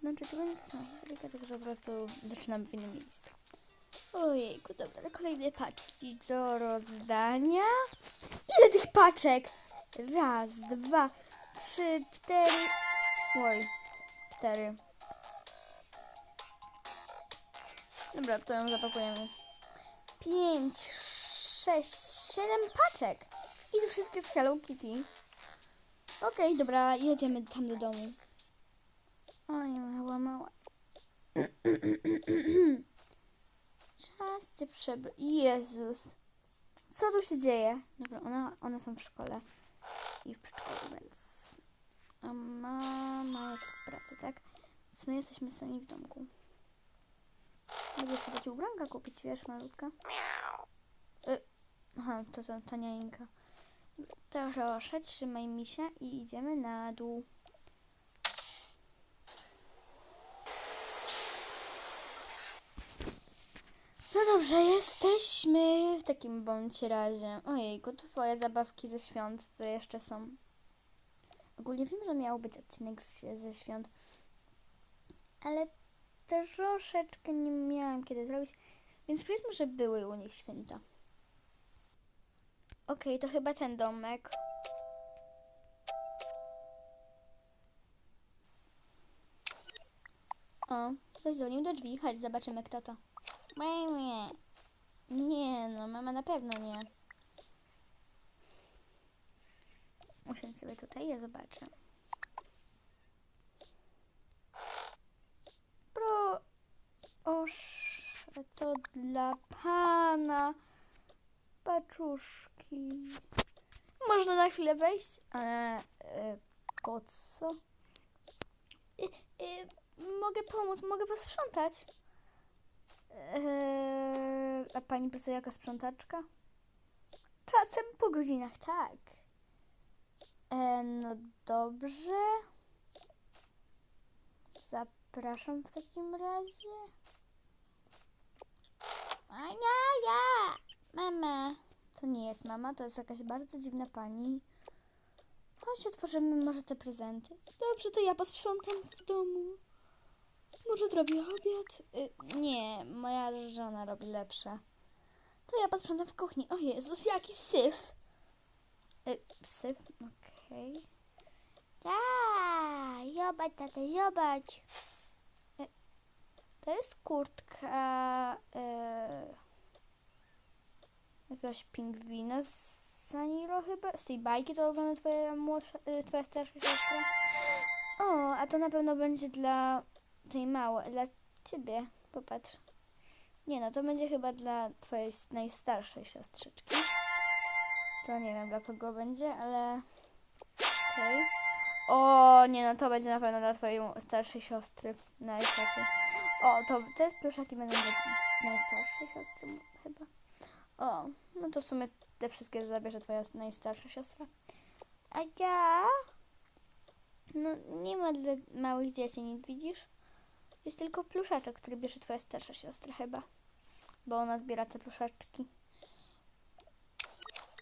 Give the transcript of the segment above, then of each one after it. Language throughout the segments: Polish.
znaczy to będzie ta sama historyjka, tylko po prostu zaczynamy w innym miejscu. Ojejku, dobra, kolejne paczki do rozdania. Ile tych paczek? Raz, dwa, trzy, cztery. Oj, cztery. Dobra, to ją zapakujemy. Pięć, sześć, siedem paczek. I to wszystkie z Hello Kitty. Okej, dobra, jedziemy tam do domu. Oj, mała, mała. Czas cię przebrać. Jezus. Co tu się dzieje? Dobra, ona, one są w szkole. I w przedszkolu, więc... A mama jest w pracy, tak? Więc my jesteśmy sami w domku. Będzie trzeba ci ubranka kupić, wiesz, malutka? Y, aha, to ta taniańka. Proszę, trzymaj misia i idziemy na dół. No dobrze, jesteśmy w takim bądź razie. Ojejku, twoje zabawki ze świąt to jeszcze są. Ogólnie wiem, że miał być odcinek ze świąt, ale troszeczkę nie miałam kiedy zrobić, więc powiedzmy, że były u nich święta. Okej, to chyba ten domek. O, ktoś dzwonił do drzwi. Chodź, zobaczymy kto to. Nie, nie. No mama na pewno nie. Usiądź sobie tutaj, ja zobaczę. Proszę, to dla pana paczuszki. Można na chwilę wejść? Ale e, po co? E, e, mogę pomóc, mogę posprzątać. Pani pracuje jako sprzątaczka? Czasem po godzinach, tak. E, no dobrze. Zapraszam w takim razie. A ja, ja. Mama. To nie jest mama, to jest jakaś bardzo dziwna pani. Chodź, otworzymy może te prezenty. Dobrze, to ja posprzątam w domu. Może zrobię obiad? Y, nie, moja żona robi lepsze. To ja posprzątam w kuchni. O Jezus, jaki syf. Y, syf, okej. Tak, zobacz, tato, zobacz. Y, to jest kurtka y, jakiegoś pingwina z Saniro chyba. Z tej bajki, co ogląda twoja młodsza, y, twoja starsza siostra. O, a to na pewno będzie dla tej małej, dla ciebie. Popatrz. Nie no, to będzie chyba dla twojej najstarszej siostrzyczki. To nie wiem dla kogo będzie, ale... Okej. O, nie no, to będzie na pewno dla twojej starszej siostry. Najstarszej. O, to te pluszaki będą dla najstarszej siostry chyba. O, no to w sumie te wszystkie zabierze twoja najstarsza siostra. A ja... No, nie ma dla małych dzieci nic, widzisz? Jest tylko pluszaczek, który bierze twoja starsza siostra chyba. Bo ona zbiera te pluszaczki.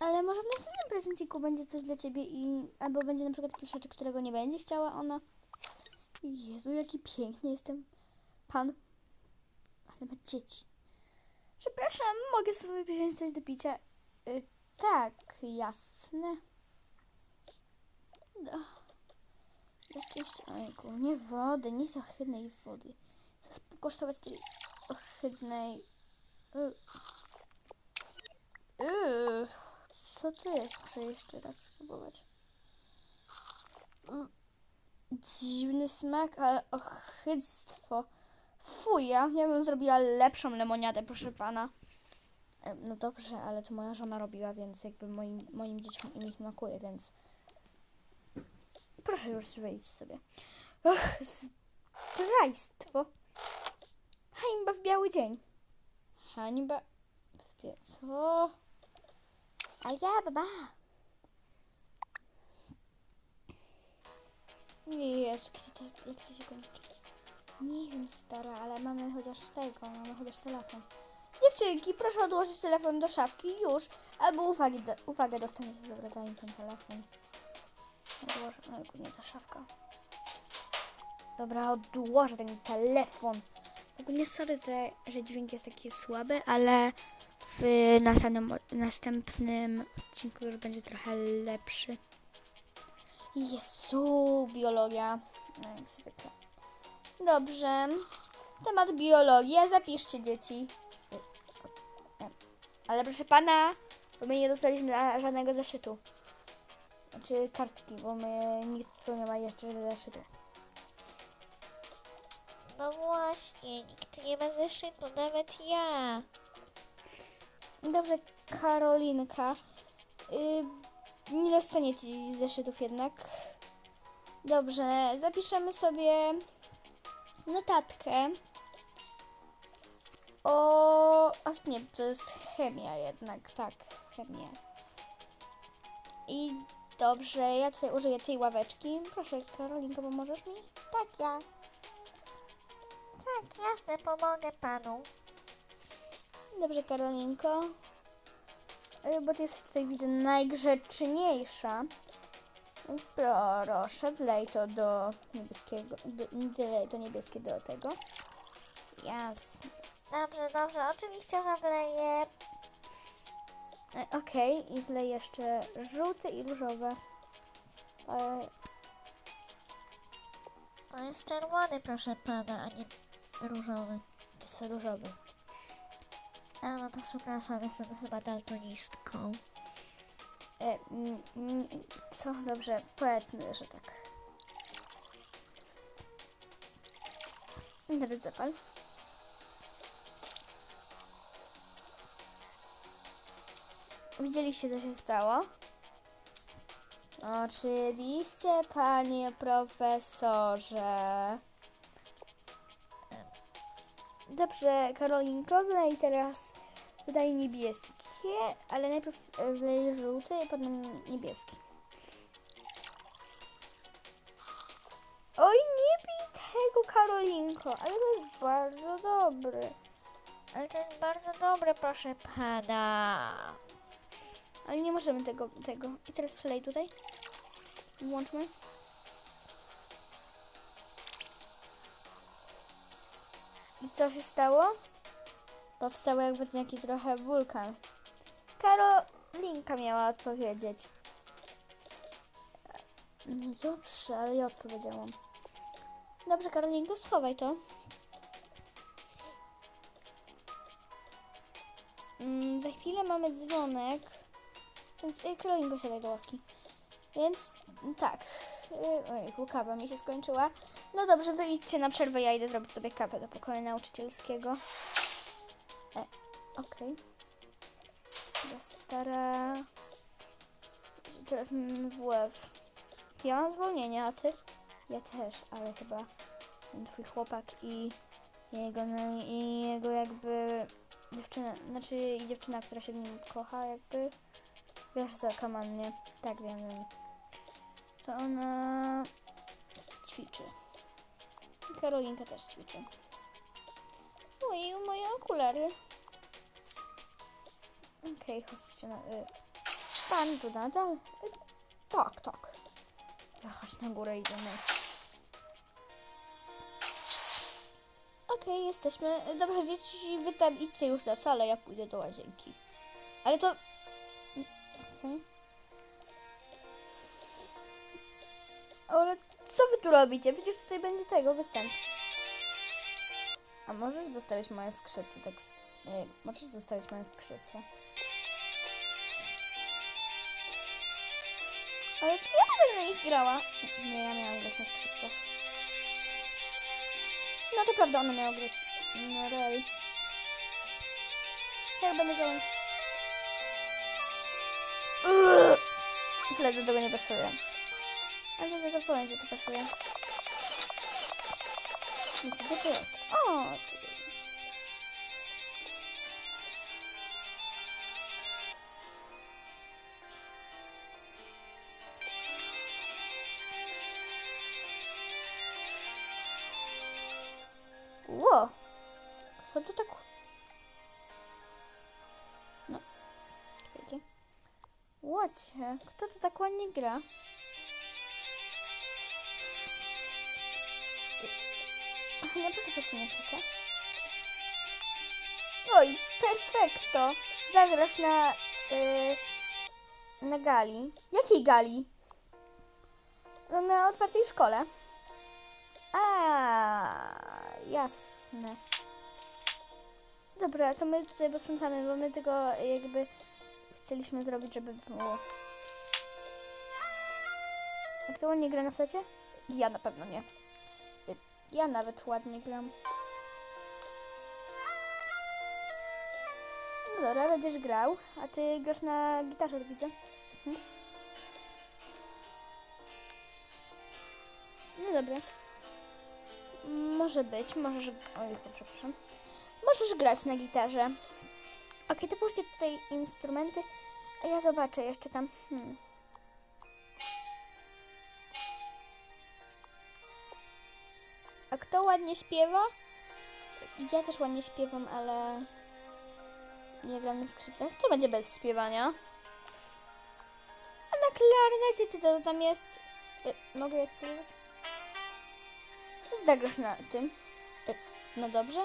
Ale może w następnym prezenciku będzie coś dla ciebie i... Albo będzie na przykład pluszaczek, którego nie będzie chciała ona. Jezu, jaki piękny jestem. Pan. Ale ma dzieci. Przepraszam, mogę sobie wziąć coś do picia? Y, tak, jasne. No. Rzeczywiście, ojku, nie wody, nie z ohydnej wody. Chcę pokosztować tej ohydnej... Co to jest? Muszę jeszcze raz spróbować. Mm. Dziwny smak, ale ohydztwo. Fuja, ja bym zrobiła lepszą lemoniadę, proszę pana. E, No dobrze, ale to moja żona robiła, więc jakby moim, moim dzieciom i nie smakuje, więc... Proszę już wyjść sobie. Och, zdrajstwo. Hańba w biały dzień. Hańba... Co? A ja, baba. Jezu, kiedy jak to się kończy? Nie wiem, stara, ale mamy chociaż tego, mamy chociaż telefon. Dziewczynki, proszę odłożyć telefon do szafki już, albo uwagi do, uwagę dostaniecie. Dobra, daj ten telefon. Odłożę, no nie ta szafka. Dobra, odłożę ten telefon. Ogólnie sorry, że, że dźwięk jest taki słaby, ale w następnym, następnym odcinku już będzie trochę lepszy. Jezu, biologia. No, jak zwykle. Dobrze. Temat biologia. Zapiszcie dzieci. Ale proszę pana, bo my nie dostaliśmy żadnego zeszytu. Znaczy kartki, bo my nikt tu nie ma jeszcze zeszytu. No właśnie, nikt nie ma zeszytu, nawet ja. Dobrze, Karolinka. Y, nie dostaniecie zeszytów jednak. Dobrze, zapiszemy sobie notatkę o... A nie, to jest chemia jednak, tak, chemia. I dobrze, ja tutaj użyję tej ławeczki. Proszę, Karolinko, pomożesz mi? Tak, ja. Tak, jasne, pomogę panu. Dobrze, Karolinko. Y, Bo ty jesteś tutaj, widzę, najgrzeczniejsza. Więc proszę, wlej to do niebieskiego. Do, wlej to niebieskie do tego. Jasne. Dobrze, dobrze, oczywiście, że wleję. E, Okej, i wlej jeszcze żółte i różowe. E, To jest czerwony, proszę pana, a nie różowy. to jest różowy. A no to przepraszam, jestem chyba daltonistką. E, co? Dobrze, powiedzmy, że tak. Teraz zapal. Widzieliście, co się stało? Oczywiście, panie profesorze. Dobrze, Karolinko, wlej teraz tutaj niebieskie, ale najpierw e, wlej żółty, a potem niebieski. Oj, nie bij tego, Karolinko, ale to jest bardzo dobry. Ale to jest bardzo dobre, proszę pana. Ale nie możemy tego, tego. I teraz przelej tutaj. Włączmy. Co się stało? Powstał jakby jakiś trochę wulkan. Karolinka miała odpowiedzieć. No dobrze, ale ja odpowiedziałam. Dobrze, Karolinko, schowaj to. Mm, za chwilę mamy dzwonek. Więc y, Karolinko siadaj do ławki. Więc mm, tak. Ojejku, kawa mi się skończyła. No dobrze, wy idźcie na przerwę, ja idę zrobić sobie kawę do pokoju nauczycielskiego. E, okej. Okay. Stara... Teraz mamy WF. Ja mam zwolnienie, a ty? Ja też, ale chyba twój chłopak i jego, no, i jego jakby dziewczyna, znaczy dziewczyna, która się w nim kocha, jakby wiesz za kamannie, tak wiem, wiem. To ona ćwiczy. I Karolinka też ćwiczy. Ojej, moje okulary. Okej, chodźcie na... Y, pan tu nadal? Y, tak, tak. Dobra, chodź na górę, idziemy. Okej, jesteśmy. Dobrze, dzieci, wy tam idźcie już na salę, ja pójdę do łazienki. Ale to... Okej. Ale co wy tu robicie? Przecież tutaj będzie tego występ. A możesz zostawić moje skrzypce, tak... Nie, możesz zostawić moje skrzypce. Ale to ja będę na nich grała. Nie, ja miałam grać na skrzypcach. No to prawda, ona miała grać. No real. Jak będę grała? Źle do tego nie pasuje. Ale za to powiem, że to pasuje. Gdzie to jest? O! Co tak... No. Kto to tak ładnie gra? Nie proszę nie kilka. Oj, perfekto. Zagrasz na... y, na gali. Jakiej gali? No, na otwartej szkole. A, jasne. Dobra, to my tutaj posprzątamy, bo my tego jakby chcieliśmy zrobić, żeby było. A kto ładnie gra na flecie? Ja na pewno nie. Ja nawet ładnie gram. No dobra, będziesz grał, a ty grasz na gitarze, widzę. Mhm. No dobra. Może być, możesz... Oj, przepraszam. Możesz grać na gitarze. Okej, to puśćcie tutaj instrumenty, a ja zobaczę jeszcze tam. Hmm. A kto ładnie śpiewa? Ja też ładnie śpiewam, ale nie gram na skrzypcach. To będzie bez śpiewania. A na klarnecie, czy to tam jest? Y, mogę je spróbować? Zagrasz na tym. Y, no dobrze.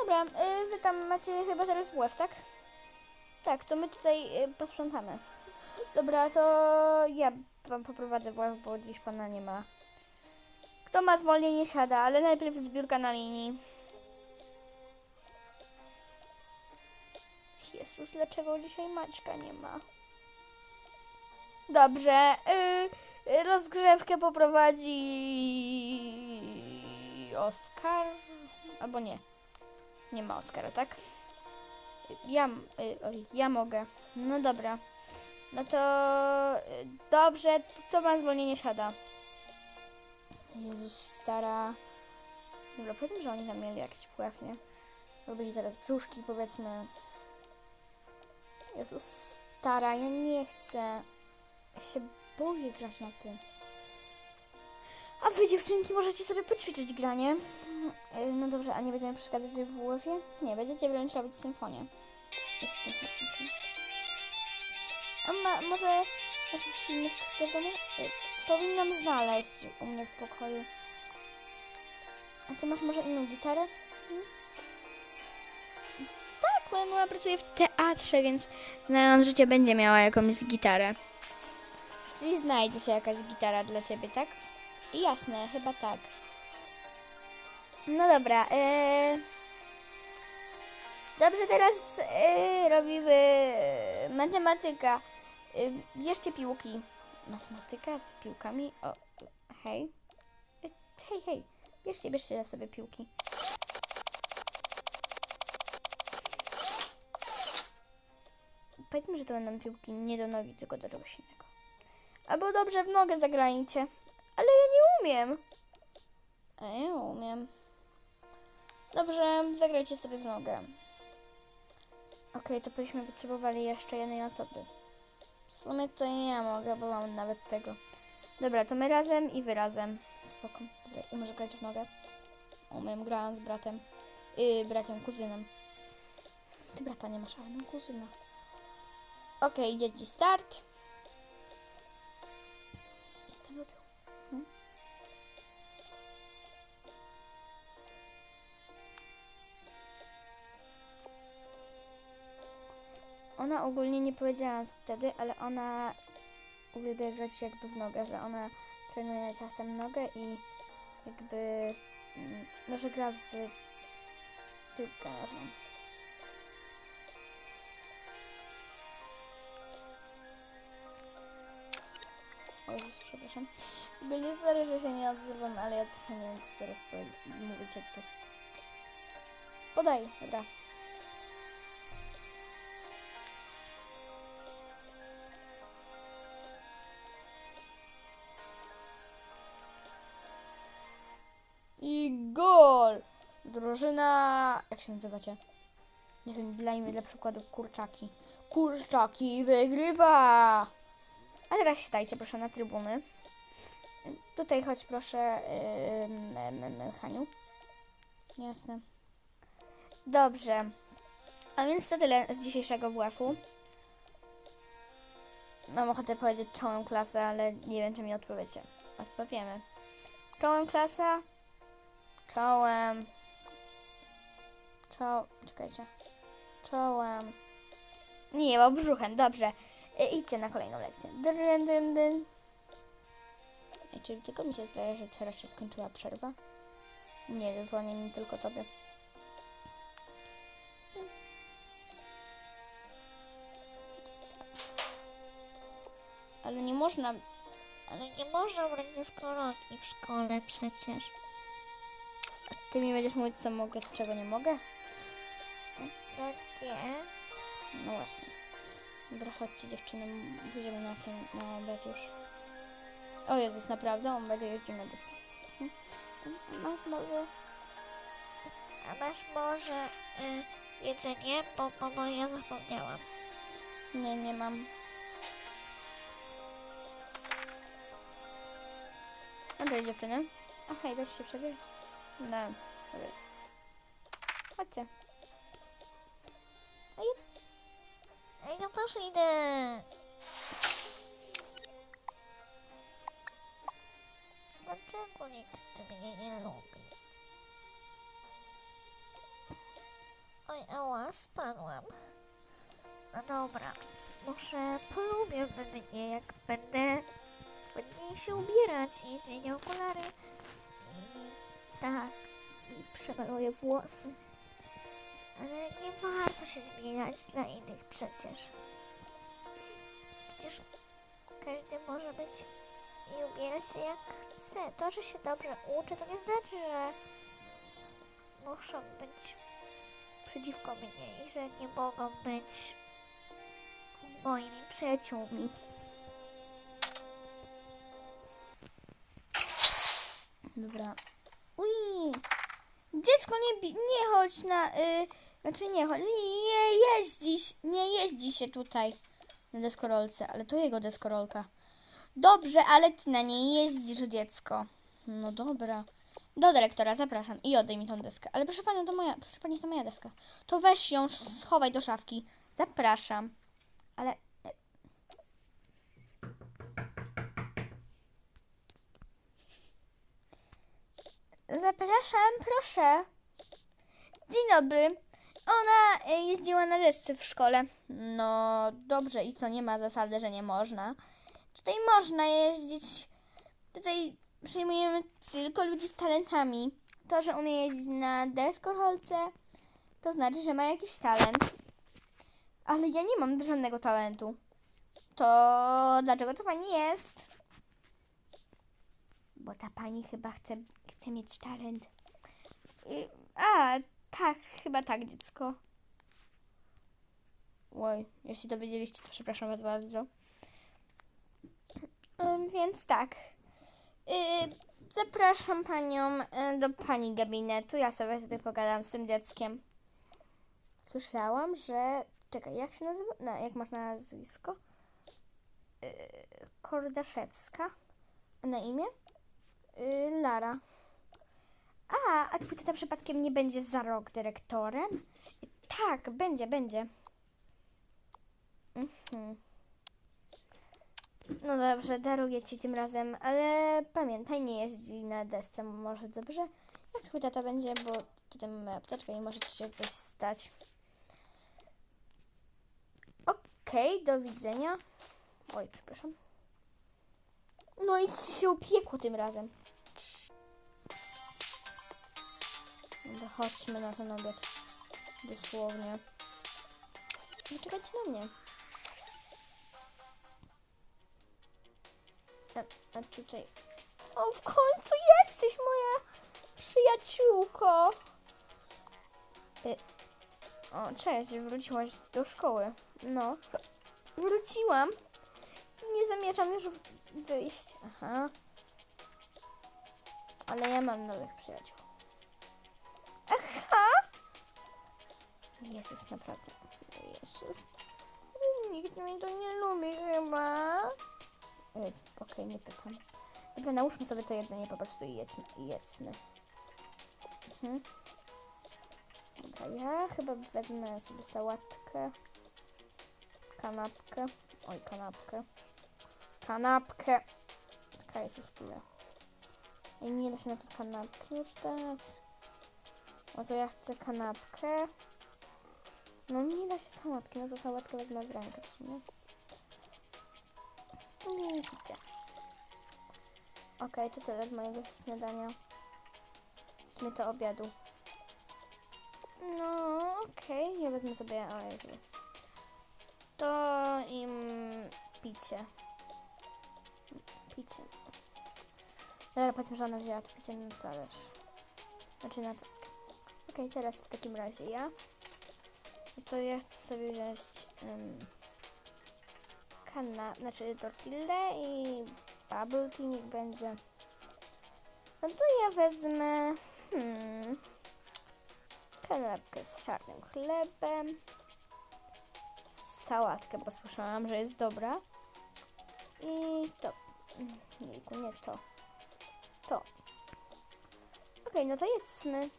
Dobra, y, wy tam macie chyba teraz WF, tak? Tak, to my tutaj y, posprzątamy. Dobra, to ja wam poprowadzę WF, bo dziś pana nie ma. Kto ma zwolnienie siada, ale najpierw zbiórka na linii. Jezus, dlaczego dzisiaj Maćka nie ma? Dobrze, y, y, rozgrzewkę poprowadzi Oskar, albo nie. Nie ma Oskara, tak? Ja, y, oj, ja mogę. No dobra. No to y, dobrze, to co pan zwolnienie siada? Jezus, stara. Dobra, powiedzmy, że oni tam mieli jakiś wpływ, nie? Robili teraz brzuszki, powiedzmy. Jezus, stara, ja nie chcę. Ja się boję grać na tym. A wy dziewczynki możecie sobie poćwiczyć granie. Yy, No dobrze, a nie będziemy przeszkadzać w WF-ie? Nie, będziecie wręcz robić symfonię. Jest symfonia. A ma, może masz jakiś silny skrypty w domu? Yy, Powinnam znaleźć u mnie w pokoju. A ty masz może inną gitarę? Hmm? Tak, moja mama pracuje w teatrze, więc znając życie będzie miała jakąś gitarę. Czyli znajdzie się jakaś gitara dla ciebie, tak? Jasne, chyba tak. No dobra. E... Dobrze, teraz e, robimy matematyka. E, bierzcie piłki. Matematyka z piłkami? O, hej. E, hej, hej. Bierzcie, bierzcie sobie piłki. Powiedzmy, że to będą piłki nie do nogi, tylko do czegoś innego. Albo dobrze w nogę zagrajcie. Ale ja nie umiem. A ja umiem. Dobrze, zagrajcie sobie w nogę. Okej, to byśmy potrzebowali jeszcze jednej osoby. W sumie to nie ja mogę, bo mam nawet tego. Dobra, to my razem i wy razem. Spoko. Dobra, umiesz grać w nogę? Umiem, grałam z bratem. Yy, bratem, kuzynem. Ty brata nie masz, ale mam kuzyna. Okej, idzie ci start. Jestem do tyłu. Ona ogólnie nie powiedziałam wtedy, ale ona uwielbia grać jakby w nogę, że ona trenuje czasem nogę i jakby, mm, no, że gra w piłkę nożną. O Jezus, przepraszam. Ogólnie sorry, że się nie odzywam, ale ja trochę nie wiem, co teraz mówić jakby. Podaj, dobra. Drużyna... Jak się nazywacie? Nie wiem, dla imię, dla przykładu kurczaki. Kurczaki wygrywa! A teraz stajcie proszę na trybuny. Tutaj chodź proszę, yy, Haniu. Jasne. Dobrze. A więc to tyle z dzisiejszego WF-u. Mam ochotę powiedzieć czołem klasę, ale nie wiem, czy mi odpowiecie. Odpowiemy. Czołem klasa, Czołem. Czo... Czekajcie. Czołem. Nie, bo brzuchem, dobrze. E, idźcie na kolejną lekcję. Dyn, dyn, dyn. Ej, czy tylko mi się zdaje, że teraz się skończyła przerwa? Nie, dosłownie mi tylko tobie. Ale nie można... Ale nie można brać deskorolki w szkole przecież. Ty mi będziesz mówić, co mogę, czego nie mogę? No nie. No właśnie. Dobra, chodźcie dziewczyny, pójdziemy na ten, na obiad już. O Jezus, naprawdę? On będzie jeździł na desce. Mhm. Masz może... A masz może y, jedzenie? Bo, bo, bo ja zapomniałam. Nie, nie mam. Dobra, dziewczyny. A hej, dasz się przebierać? No, dobra. Chodźcie. Ja też idę. Dlaczego nikt mnie nie lubi? Oj, ała, spadłam. No dobra, może polubią mnie, jak będę ładniej się ubierać i zmienię okulary. I tak, i przemaluję włosy. Ale nie warto się zmieniać dla innych przecież. Przecież każdy może być i ubierać się jak chce. To, że się dobrze uczy, to nie znaczy, że muszą być przeciwko mnie i że nie mogą być moimi przyjaciółmi. Dobra. Dziecko, nie, nie chodź na... Y, znaczy nie chodź, nie, jeździsz, nie jeździ się tutaj na deskorolce, ale to jego deskorolka. Dobrze, ale ty na niej jeździsz, dziecko. No dobra. Do dyrektora, zapraszam i oddaj mi tą deskę. Ale proszę pana, to moja, proszę pani, to moja deska. To weź ją, schowaj do szafki. Zapraszam. Ale... Zapraszam, proszę. Dzień dobry. Ona e, jeździła na desce w szkole. No dobrze, i co, nie ma zasady, że nie można. Tutaj można jeździć. Tutaj przyjmujemy tylko ludzi z talentami. To, że umie jeździć na deskorolce, to znaczy, że ma jakiś talent. Ale ja nie mam żadnego talentu. To dlaczego to pani jest? Bo ta pani chyba chce, chce mieć talent. Y, A, tak, chyba tak, dziecko. Oj, jeśli dowiedzieliście, to przepraszam was bardzo. Więc tak. Y, Zapraszam panią y, do pani gabinetu. Ja sobie tutaj pogadam z tym dzieckiem. Słyszałam, że. Czekaj, jak się nazywa? No, jak masz na nazwisko? Y, Kordaszewska. A na imię? Y, Lara. A, a twój tata przypadkiem nie będzie za rok dyrektorem? Tak, będzie, będzie. Mhm. No dobrze, daruję ci tym razem, ale pamiętaj, nie jeździ na desce, może dobrze? Jak twój tata będzie, bo tutaj mamy apteczkę i może ci się coś stać. Okej, do widzenia. Oj, przepraszam. No i ci się upiekło tym razem. Dobra, chodźmy na ten obiad. Dosłownie. No czekajcie na mnie. A, a tutaj... O, w końcu jesteś moja przyjaciółko. Y, o, cześć, wróciłaś do szkoły. No, wróciłam. I nie zamierzam już wyjść. Aha. Ale ja mam nowych przyjaciół. Jezus, naprawdę. Jezus. Nikt mnie to nie lubi chyba. Ej, Okej, nie pytam. Dobra, nałóżmy sobie to jedzenie po prostu i jedźmy. jedzmy. Mhm. Dobra, ja chyba wezmę sobie sałatkę. Kanapkę. Oj, kanapkę. Kanapkę. Czekajcie chwilę. I nie da się na to kanapki już dać. No to ja chcę kanapkę. No nie da się sałatki, no to sałatkę wezmę w rękę w sumie. Nie widzę. Okej, to tyle z mojego śniadania. W sumie to obiadu. No, okej, ja wezmę sobie. To im picie. Picie. Dobra, powiedzmy, że ona wzięła to picie na talerz. Znaczy na tackę. Okej, teraz w takim razie ja. No to ja chcę sobie wziąć um, kana, znaczy tortillę i bubble tea niech będzie. No to ja wezmę hmm, kanapkę z czarnym chlebem, sałatkę, bo słyszałam, że jest dobra. I to. mm, Jejku, nie to. To. Okej, no to jedzmy.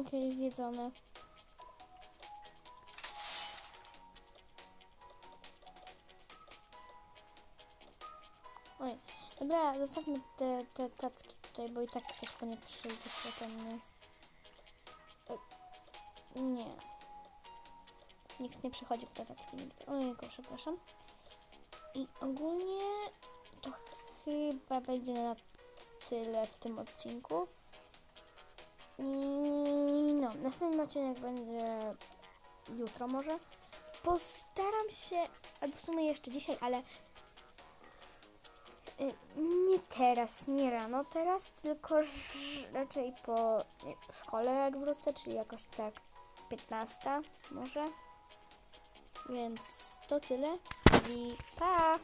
Okej, zjedzone. Oj, dobra, zostawmy te, te tacki tutaj, bo i tak ktoś po nie przyjdzie potem, nie? E, Nie. Nikt nie przychodzi po te tacki nigdy. Ojejku, przepraszam. I ogólnie to chyba będzie na tyle w tym odcinku. I no, następny odcinek będzie jutro może. Postaram się, albo w sumie jeszcze dzisiaj, ale y, nie teraz, nie rano teraz, tylko raczej po szkole jak wrócę, czyli jakoś tak 15 może. Więc to tyle i pa!